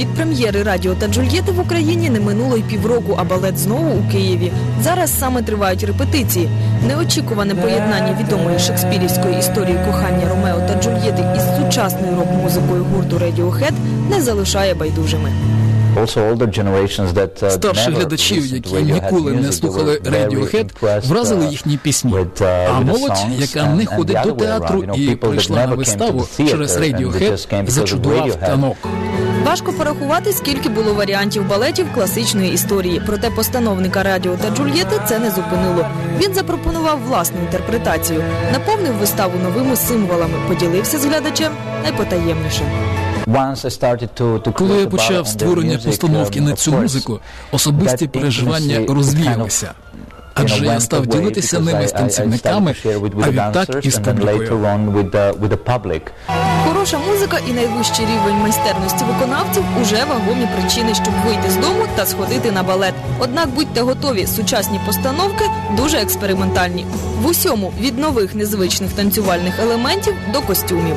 Від прем'єри Радіо та Джульєти в Україні не минуло й півроку, а балет знову у Києві. Зараз саме тривають репетиції. Неочікуване поєднання відомої шекспірівської історії кохання Ромео та Джульєти із сучасною рок-музикою гурту Radiohead не залишає байдужими. Старших глядачів, які ніколи не слухали Radiohead, вразили їхні пісні. А молодь, яка не ходить до театру і прийшла на виставу через Radiohead, зачудував танок. Важко порахувати, скільки було варіантів балетів класичної історії. Проте постановника Радіо та Джульєти це не зупинило. Він запропонував власну інтерпретацію, наповнив виставу новими символами, поділився з глядачем найпотаємнішим. Коли я почав створення постановки на цю музику, особисті переживання розвіялися. Адже я став ділитися ними з танцівниками, а відтак і з публікою. Хороша музика і найвищий рівень майстерності виконавців уже вагомі причини, щоб вийти з дому та сходити на балет. Однак будьте готові, сучасні постановки дуже експериментальні. В усьому від нових незвичних танцювальних елементів до костюмів.